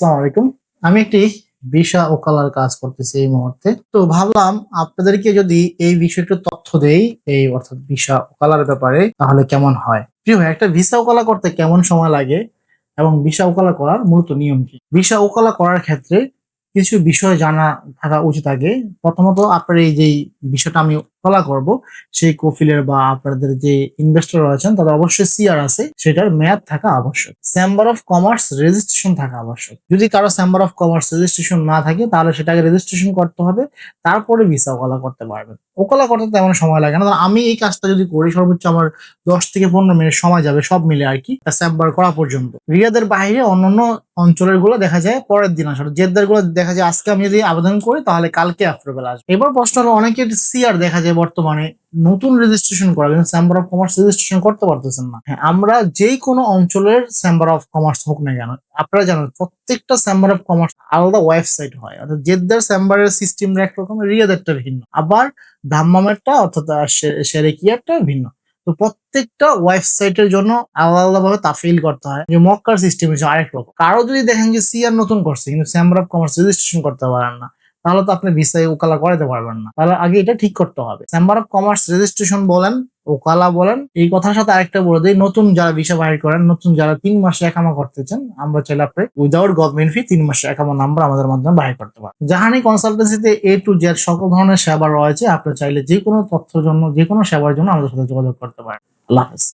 আসসালামু আলাইকুম। আমি একটি ভিসা ওকালার কাজ করতেছি এই মুহূর্তে। তো ভাবলাম আপনাদেরকে যদি এই বিষয়ে একটু তথ্য দেই, এই অর্থাৎ ভিসা ওকালার ব্যাপারে, তাহলে কেমন হয়? প্রিয় একটা ভিসা ওকালা করতে কেমন সময় লাগে এবং ভিসা ওকালা করার মূলত নিয়ম কি? ভিসা ওকালা করার ক্ষেত্রে কিছু বিষয় জানা থাকা উচিত আগে। প্রথমত আপনার এই যে বিষয়টা আমি ওকালা করব। সেই কফিলের বা আপনাদের যে ইনভেস্টর রয়েছেন তাদের অবশ্যই সিআর আছে। সেটার মেয়াদ থাকা আবশ্যক। চেম্বার অফ কমার্স রেজিস্ট্রেশন থাকা আবশ্যক। যদি কারও চেম্বার অফ কমার্স রেজিস্ট্রেশন না থাকে, তাহলে সেটাকে রেজিস্ট্রেশন করতে হবে। তারপরে ভিসা ওকালা করতে পারবেন। ওকালা করতে তেমন সময় লাগে না। আমি এই কাজটা যদি করি, সর্বোচ্চ আমার দশ থেকে পনেরো মিনিট সময় যাবে, সব মিলে আর কি চেম্বার করা পর্যন্ত। রিয়াদের বাইরে অন্যান্য অঞ্চলেরগুলো দেখা যায়, পরের দিন আসলে। জেদ্দারগুলো দেখা যায়, আজকে আমি যদি আবেদন করি, তাহলে কালকে অ্যাপ্রুভেল আসবে। এবার প্রশ্ন হলো, অনেকের সিআর দেখা যায় বর্তমানে নতুন রেজিস্ট্রেশন করা কিন্তু চেম্বার অফ কমার্স রেজিস্ট্রেশন করতে পারতেছেন না। হ্যাঁ আমরা যেই কোনো অঞ্চলের চেম্বার অফ কমার্স হোক না কেন, আপনারা জানেন প্রত্যেকটা চেম্বার অফ কমার্স আলাদা ওয়েবসাইট হয়, অর্থাৎ জেদ্দার চেম্বারের সিস্টেম একরকম, রিয়াদেরটা ভিন্ন। আবার ধাম্মামেরটা অর্থাৎ সেরেকিয়ারটা ভিন্ন। তো প্রত্যেকটা ওয়েবসাইটের জন্য আলাদা আলাদা ভাবে তাফিল করতে হয়, যে মক্কার সিস্টেম হচ্ছে আরেক রকম। কারও যদি দেখেন যে সিআর নতুন করছে, কিন্তু চেম্বার অফ কমার্স রেজিস্ট্রেশন করতে পারেন না তাহলে তো আপনি ভিসায় ওকালা করাতে পারবেন না। তাহলে আগে এটা ঠিক করতে হবে। চেম্বার অফ কমার্স রেজিস্ট্রেশন বলেন, ওকালা বলেন, এই কথার সাথে আরেকটা বলে দিই, নতুন যারা ভিসা বাহির করেন, নতুন যারা তিন মাসে একামা করতে চান আমরা চাইলে আপনি উইদাউট গভর্নমেন্ট ফি তিন মাসে একামা নাম্বার আমাদের মাধ্যমে বাহির করতে পারেন জাহানি কনসালটেন্সিতে এ টু জেড সকল ধরনের সেবা রয়েছে, আপনি চাইলে যে কোনো তথ্যের জন্য যে কোনো সেবার জন্য আমাদের সাথে যোগাযোগ করতে পারেন। আল্লাহ হাফেজ।